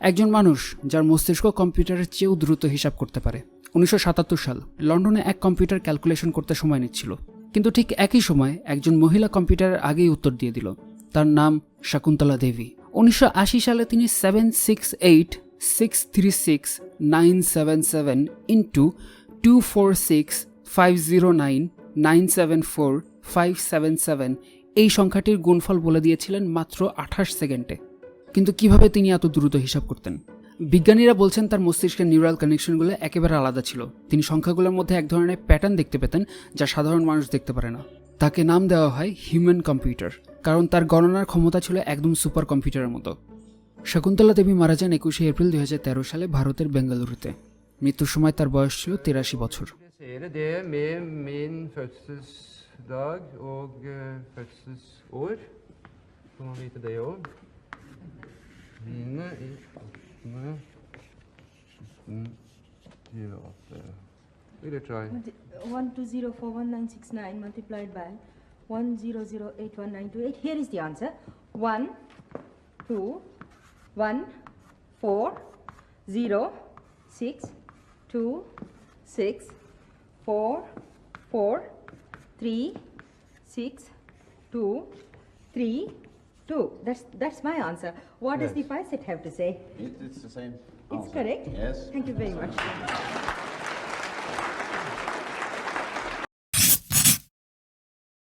একজন মানুষ যার মস্তিষ্ক কম্পিউটারের চেয়েও দ্রুত হিসাব করতে পারে। উনিশশো সাতাত্তর সাল, লন্ডনে এক কম্পিউটার ক্যালকুলেশন করতে সময় নিচ্ছিল। কিন্তু ঠিক একই সময় একজন মহিলা কম্পিউটারের আগেই উত্তর দিয়ে দিল। তার নাম শকুন্তলা দেবী। উনিশশো আশি সালে তিনি seven six eight six three six nine seven seven into two four six five zero nine nine seven four five seven seven এই সংখ্যাটির গুণফল বলে দিয়েছিলেন মাত্র আঠাশ সেকেন্ডে। কিন্তু কীভাবে তিনি এত দ্রুত হিসাব করতেন? বিজ্ঞানীরা বলছেন তার মস্তিষ্কের নিউরাল কানেকশনগুলো একেবারে আলাদা ছিল। তিনি সংখ্যাগুলোর মধ্যে এক ধরনের প্যাটার্ন দেখতে পেতেন যা সাধারণ মানুষ দেখতে পারে না। তাকে নাম দেওয়া হয় হিউম্যান কম্পিউটার, কারণ তার গণনার ক্ষমতা ছিল একদম সুপার কম্পিউটারের মতো। শকুন্তলা দেবী মারা যান একুশে এপ্রিল দুই হাজার তেরো সালে ভারতের বেঙ্গালুরুতে। মৃত্যুর সময় তার বয়স ছিল তিরাশি বছর। Fødselsdag og fødselsår. Så man vite det òg. No. Zero up there. Give it a try. 12041969 multiplied by 1008198. Here is the answer. 1, 2, 1, 4, 0, 6, 2, 6, 4, 4, 3, 6, 2, 3, True. That's that's my answer. What yes. does the Picet have to say? It, it's the same. It's correct. Yes. Thank you very much.